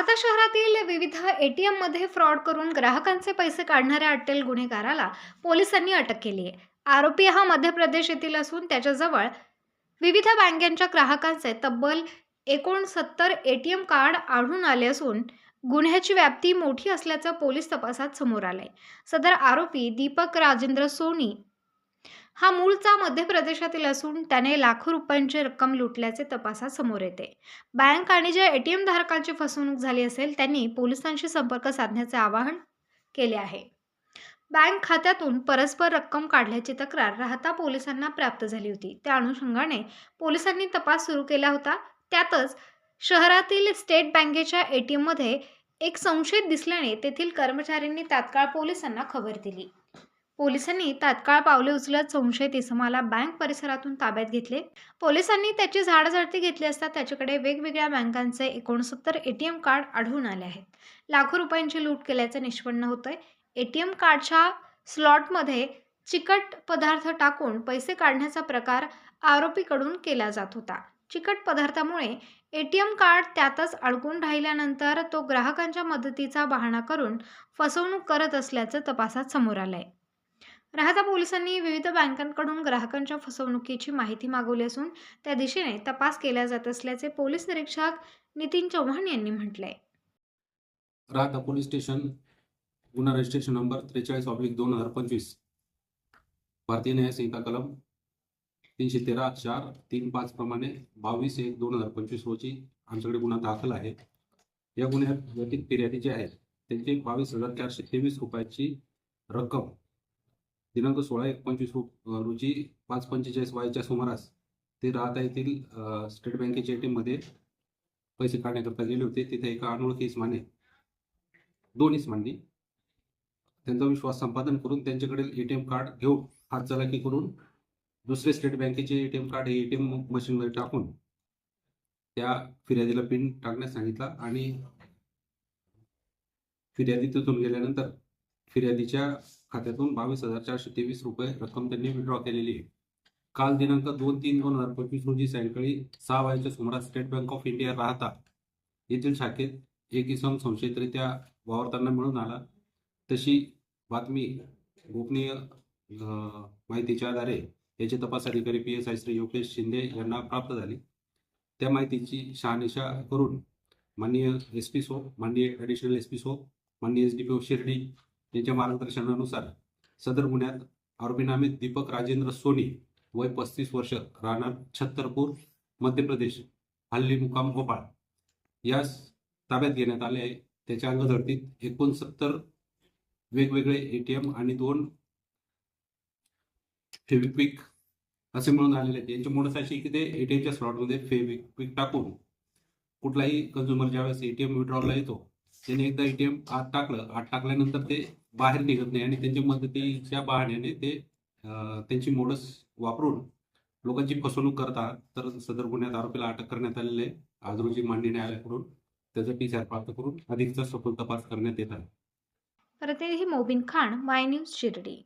राहता शहरातील विविध एटीएममध्ये फ्रॉड करून ग्राहकांचे पैसे काढणाऱ्या अट्टेल गुन्हेगाराला पोलिसांनी अटक केली आहे. आरोपी हा मध्य प्रदेश येथील असून त्याच्याजवळ विविध बँकांच्या ग्राहकांचे तब्बल एकोणसत्तर एटीएम कार्ड आढळून आले असून गुन्ह्याची व्याप्ती मोठी असल्याचं पोलीस तपासात समोर आलंय. सदर आरोपी दीपक राजेंद्र सोनी हा मूळचा मध्य प्रदेशातील असून त्याने लाखो रुपयांची रक्कम लुटल्याचे तपासात समोर येते. बँक आणि ज्या एटीएम धारकांची फसवणूक झाली असेल त्यांनी पोलिसांशी संपर्क साधण्याचे आवाहन केले आहे. बँक खात्यातून परस्पर रक्कम काढल्याची तक्रार राहता पोलिसांना प्राप्त झाली होती. त्या अनुषंगाने पोलिसांनी तपास सुरू केला होता. त्यातच शहरातील स्टेट बँकेच्या ए टी एममध्ये एक संशयित दिसल्याने तेथील कर्मचाऱ्यांनी तात्काळ पोलिसांना खबर दिली. पोलिसांनी तात्काळ पावले उचलत संशयित इसमाला बँक परिसरातून ताब्यात घेतले. पोलिसांनी त्याची झाडझडती घेतली असता त्याच्याकडे वेगवेगळ्या बँकांचे एकोणसत्तर एटीएम कार्ड आढळून आले आहेत. लाखो रुपयांची लूट केल्याचं निष्पन्न होतंय. एटीएम कार्डच्या स्लॉटमध्ये चिकट पदार्थ टाकून पैसे काढण्याचा प्रकार आरोपीकडून केला जात होता. चिकट पदार्थामुळे एटीएम कार्ड त्यातच अडकून राहिल्यानंतर तो ग्राहकांच्या मदतीचा बहाणा करून फसवणूक करत असल्याचं तपासात समोर आलंय. राहता पोलिसांनी विविध बँकांकडून ग्राहकांच्या फसवणुकीची माहिती मागवली असून त्या दिशेने तपास केला जात असल्याचे पोलीस निरीक्षक नितीन चव्हाण यांनी म्हटलंय. राहता पोलीस स्टेशन गुन्हा रजिस्ट्रेशन नंबर त्रेचाळीस ऑब्लिक दोन हजार पंचवीस. भारतीय न्याय संहिता कलम तीनशे तेरा चार तीन पाच प्रमाणे बावीस एक दोन हजार पंचवीस रोजी आमच्याकडे गुन्हा दाखल आहे. या गुन्ह्यात व्यतीत फिर्यादी जे आहेत. त्यांची बावीस हजार चारशे तेवीस रुपयाची रक्कम दिनांक सोळा एक पंचवीस हो- रोजी पाच पंचेचाळीस वायच्या सुमारास ते राहता येथील स्टेट बँकेच्या एटीएममध्ये पैसे काढण्याकरता गेले होते. तिथे एका अनोळखी इस्माने दोन इस्मांनी त्यांचा विश्वास संपादन करून त्यांच्याकडील एटीएम कार्ड घेऊन हात चलाखी करून दुसरे स्टेट बँकेचे एटीएम कार्ड हे एटीएम मशीनमध्ये टाकून त्या फिर्यादीला पिन टाकण्यास सांगितला आणि फिर्यादी तिथून गेल्यानंतर फिर्यादीच्या खात्यातून बावीस हजार चारशे तेवीस रुपये रक्कम त्यांनी विड्रॉ केलेली आहे. काल दिनांक दोन तीन दोन हजार पंचवीस रोजी सायंकाळी सहा वाजेच्या सुमारास स्टेट बँक ऑफ इंडिया राहता. येथील शाखेत एक इसम संशयितरित्या वावरताना मिळून आला. तशी बातमी गोपनीय माहितीच्या आधारे याचे तपास अधिकारी P S I Shri Yogesh Shinde यांना प्राप्त झाली. त्या माहितीची शहानिशा करून माननीय एस पी सो माननीय ॲडिशनल एस पी सो माननीय S D P O Shirdi यांच्या मार्गदर्शनानुसार सदर गुन्ह्यात आरोपी नामे दीपक राजेंद्र सोनी वय पस्तीस वर्ष राहणार छत्तरपूर मध्य प्रदेश हल्ली मुकाम भोपाळ. यास ताब्यात घेण्यात आले आहे. त्याच्या अंगझडतीत एकोणसत्तर वेगवेगळे एटीएम आणि दोन फेविक्विक असे मिळून आलेले आहेत. यांची मोडस अशी की ते एटीएमच्या स्लॉटमध्ये फेविक्विक टाकून कुठलाही कन्झ्युमर ज्यावेळेस एटीएम विड्रॉलला येतो त्याने एकदा एटीएम आत टाकलं. आत टाकल्यानंतर ते बाहेर निघत नाही आणि त्यांच्या मदतीच्या बहाण्याने ते त्यांची मोडस वापरून लोकांची फसवणूक करतात तर सदर गुन्ह्यात आरोपीला अटक करण्यात आलेले आज रोजी मांडणी न्यायालयाकडून त्याचा टी प्राप्त करून अधिकचा सखोल तपास करण्यात येत आहे. प्रतिनिधी मोबिन खान माय न्यूज शिर्डी.